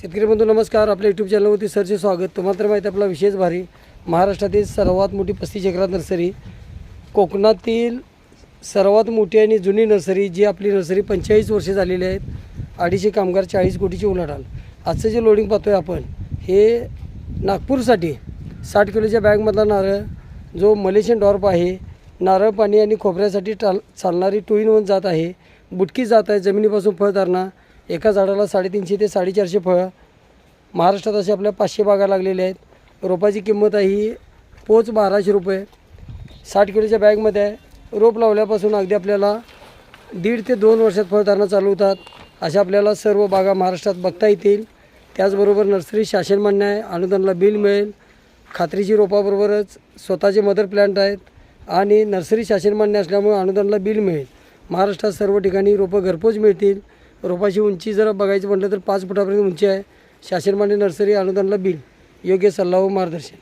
शेतकरी बंधू नमस्कार. आपल्या यूट्यूब चॅनलवरती सरचे स्वागत. तुम्हाला तर माहिती आपला विशेष भारी महाराष्ट्रातील सर्वात मोठी पस्तीस एकरात नर्सरी. कोकणातील सर्वात मोठी आणि जुनी नर्सरी जी आपली नर्सरी पंचेचाळीस वर्षे झालेली आहेत अडीचशे कामगार चाळीस कोटीची उलाढाल. आजचं जे लोडिंग पाहतोय आपण हे नागपूरसाठी साठ किलोच्या बॅगमधला नारळ जो मलेशियन डॉर्प आहे नारळ पाणी आणि खोबऱ्यासाठी टाल चालणारी टू इन वन जात आहे. बुटकी जात आहे जमिनीपासून फळधारणा एका झाडाला साडेतीनशे ते साडेचारशे फळं. महाराष्ट्रात असे आपल्या पाचशे बागा लागलेल्या आहेत. रोपाची किंमत आहे ही पोच बाराशे रुपये. साठ किलोच्या बॅगमध्ये आहे रोप लावल्यापासून अगदी आपल्याला दीड ते दोन वर्षात फळधारणा चालू होतात. अशा आपल्याला सर्व बागा महाराष्ट्रात बघता येतील. त्याचबरोबर नर्सरी शासन मान्य आहे अनुदानाला बिल मिळेल. खात्रीची रोपाबरोबरच स्वतःचे मदर प्लॅन्ट आहेत आणि नर्सरी शासन मान्य असल्यामुळे अनुदानाला बिल मिळेल. महाराष्ट्रात सर्व ठिकाणी रोपं घरपोच मिळतील. रोपाची उंची जर बघायचं म्हटलं तर पाच फुटापर्यंत उंची आहे. शासन मान्य नर्सरी अनुदानला बिल. योग्य सल्ला व मार्गदर्शन.